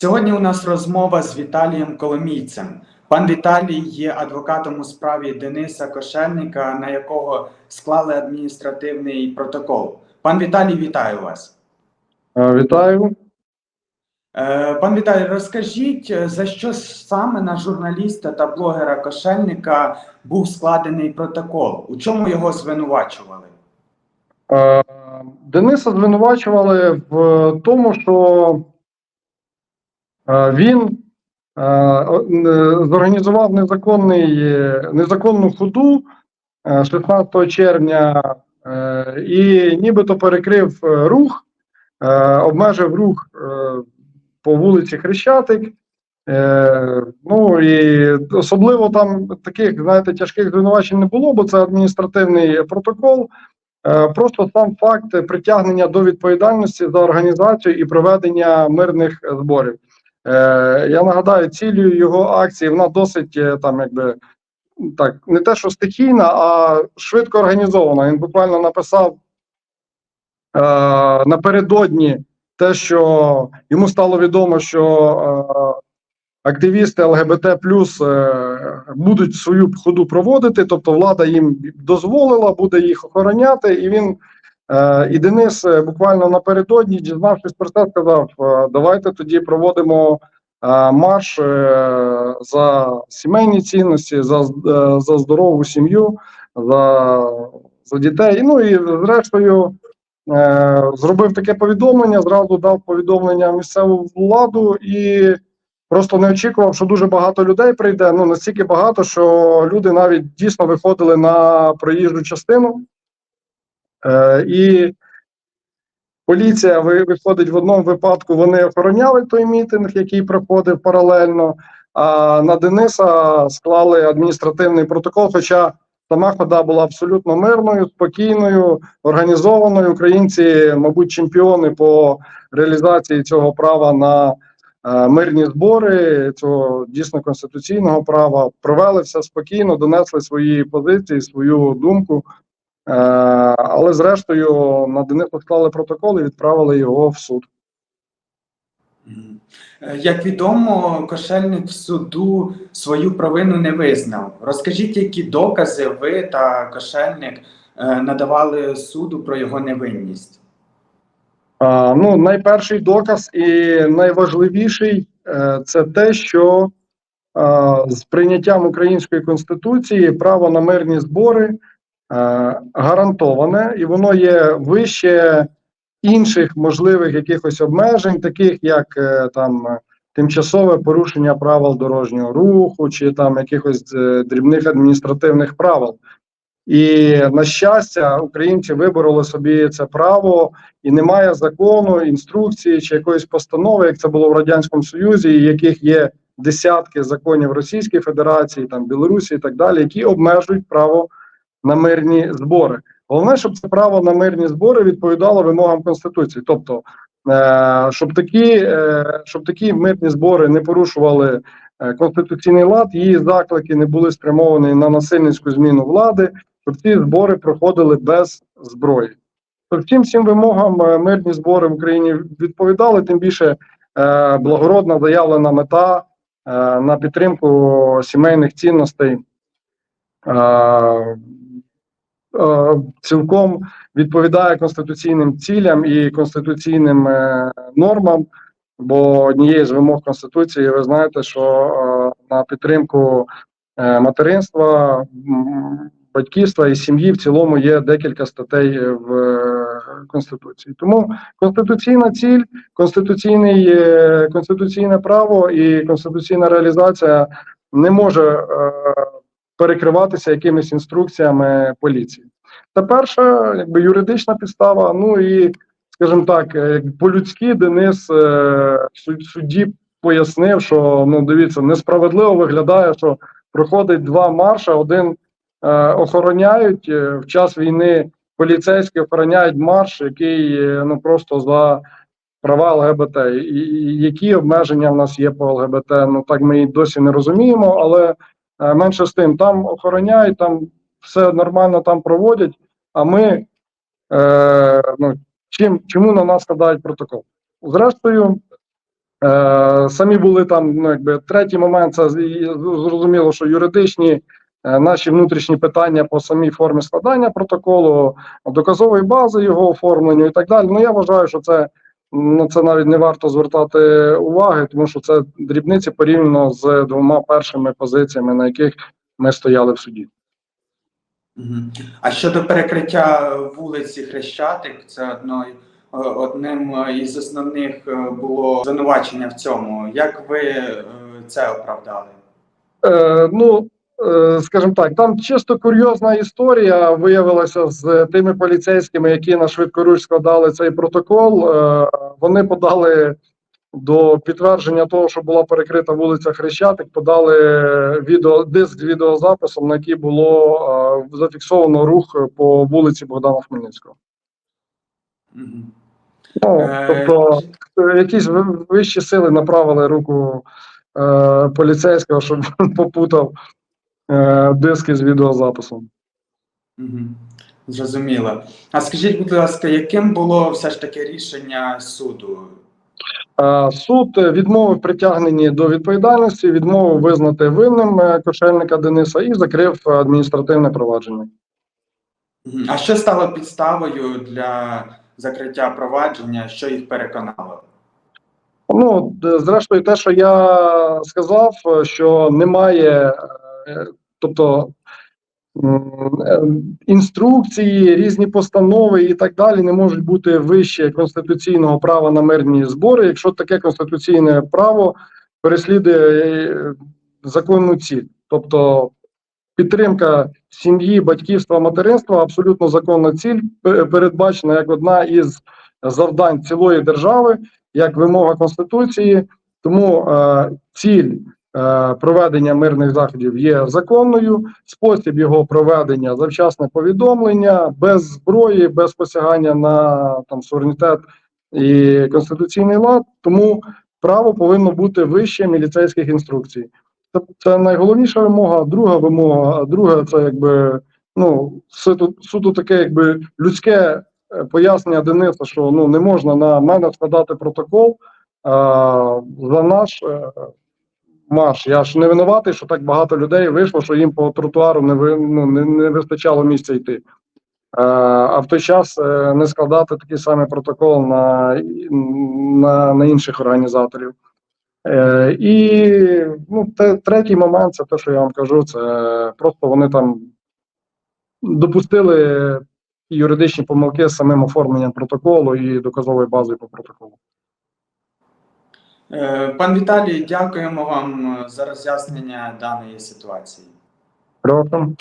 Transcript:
Сьогодні у нас розмова з Віталієм Коломійцем. Пан Віталій є адвокатом у справі Дениса Кошельника, на якого склали адміністративний протокол. Пан Віталій, вітаю вас. Е, Вітаю. Е, Пан Віталій, розкажіть, е, за що саме на журналіста та блогера Кошельника був складений протокол? У чому його звинувачували? Дениса звинувачували в тому, що він е, зорганізував незаконний, е, незаконну ходу е, 16 червня е, і нібито перекрив е, рух, е, обмежив рух е, по вулиці Хрещатик. Е, ну і особливо там таких, знаєте, тяжких звинувачень не було, бо це адміністративний протокол. Е, Просто сам факт притягнення до відповідальності за організацію і проведення мирних е, зборів. Е, Я нагадаю, цілею його акції вона досить е, там, якби так, не те, що стихійна, а швидко організована. Він буквально написав е, напередодні те, що йому стало відомо, що активісти ЛГБТ е, будуть свою ходу проводити, тобто влада їм дозволила, буде їх охороняти, і він і Денис е, буквально напередодні, дізнавшись про це, сказав: е, давайте тоді проводимо е, марш е, за сімейні цінності, за, е, за здорову сім'ю, за, за дітей. Ну і зрештою. Е, зробив таке повідомлення, зразу дав повідомлення місцеву владу і просто не очікував, що дуже багато людей прийде. Ну настільки багато, що люди навіть дійсно виходили на проїжджу частину. Е, і поліція виходить в одному випадку, вони охороняли той мітинг, який проходив паралельно. А на Дениса склали адміністративний протокол. Хоча сама хода була абсолютно мирною, спокійною, організованою. Українці, мабуть, чемпіони по реалізації цього права на е, мирні збори, цього дійсно конституційного права. Провели все спокійно, донесли свої позиції, свою думку. Е, але зрештою на Дениса склали протокол і відправили його в суд. Е, Як відомо, Кошельник в суду свою провину не визнав. Розкажіть, які докази ви та Кошельник е, надавали суду про його невинність? А, ну, найперший доказ і найважливіший це те, що з прийняттям української конституції право на мирні збори гарантоване, і воно є вище інших можливих якихось обмежень, таких як е, там е, тимчасове порушення правил дорожнього руху, чи там якихось е, дрібних адміністративних правил. І на щастя, українці вибороли собі це право, і немає закону, інструкції чи якоїсь постанови, як це було в радянському Союзі, яких є десятки законів Російської Федерації, там Білорусі і так далі, які обмежують право на мирні збори. Головне, щоб це право на мирні збори відповідало вимогам конституції, тобто е, щоб такі, е, щоб такі мирні збори не порушували е, конституційний лад, її заклики не були спрямовані на насильницьку зміну влади, щоб ці збори проходили без зброї. Тобто всім цим вимогам мирні збори в Україні відповідали, тим більше благородна заявлена мета на підтримку сімейних цінностей. Цілком відповідає конституційним цілям і конституційним е, нормам. Бо однією з вимог конституції, ви знаєте, що е, на підтримку е, материнства, батьківства і сім'ї в цілому є декілька статей в конституції. Тому конституційна ціль, конституційний конституційне право і конституційна реалізація не може перекриватися якимись інструкціями поліції. Це перша, якби юридична підстава. Ну і скажімо так, е, по-людськи Денис е, судді пояснив, що ну дивіться, несправедливо виглядає, що проходить два марша, один е, охороняють в час війни. Поліцейські охороняють марш, який ну просто за права ЛГБТ. І, і які обмеження в нас є по ЛГБТ? Ну так ми і досі не розуміємо, але менше з тим, там охороняють, там все нормально там проводять. А ми е, ну, чим чому на нас складають протокол? Зрештою, Е, самі були там, ну якби третій момент, це зрозуміло, що юридичні е, наші внутрішні питання по самій формі складання протоколу, доказової бази його оформленню і так далі. Ну я вважаю, що це ну це навіть не варто звертати уваги, тому що це дрібниці порівняно з двома першими позиціями, на яких ми стояли в суді. А щодо перекриття вулиці Хрещатик, це одною е, одним із основних е, було звинувачення в цьому. Як ви е, це оправдали? Е, ну, скажімо так, там чисто курйозна історія виявилася з тими поліцейськими, які на швидкоруч складали цей протокол. Е, вони подали до підтвердження того, що була перекрита вулиця Хрещатик, подали відео, диск з відеозаписом, на який було е, зафіксовано рух по вулиці Богдана Хмельницького. Ну, Е, тобто, е, якісь вищі сили направили руку е, поліцейського, щоб він попутав е, диски з відеозаписом. Зрозуміло. А скажіть, будь ласка, яким було все ж таки рішення суду? Е, суд відмовив притягненні до відповідальності, відмовив визнати винним е, кошельника Дениса і закрив адміністративне провадження. А що стало підставою для закриття провадження, що їх переконало? Ну, зрештою, те, що я сказав, е, що немає, тобто е, інструкції, різні постанови і так далі не можуть бути вище конституційного права на мирні збори, якщо таке конституційне право переслідує е, законну ціль. Тобто підтримка сім'ї, батьківства, материнства абсолютно законна ціль, передбачена як одна із завдань цілої держави, як вимога Конституції. Тому е, ціль е, проведення мирних заходів є законною. Спосіб його проведення завчасне повідомлення, без зброї, без посягання на там суверенітет і конституційний лад. Тому право повинно бути вище міліцейських інструкцій. Це, найголовніша вимога. Друга вимога, друга це якби ну суто, суто таке, якби людське е, пояснення Дениса, що ну не можна на мене складати протокол а, за наш марш. Я ж не винуватий, що так багато людей вийшло, що їм по тротуару не ви, ну, не, не вистачало місця йти. Е, А в той час е, не складати такий самий протокол на, на, на інших організаторів. Е, і ну, те, третій момент це те, що я вам кажу, це просто вони там допустили юридичні помилки з самим оформленням протоколу і доказовою базою по протоколу. Е, Пан Віталій, дякуємо вам е, за роз'яснення даної ситуації. Прошу.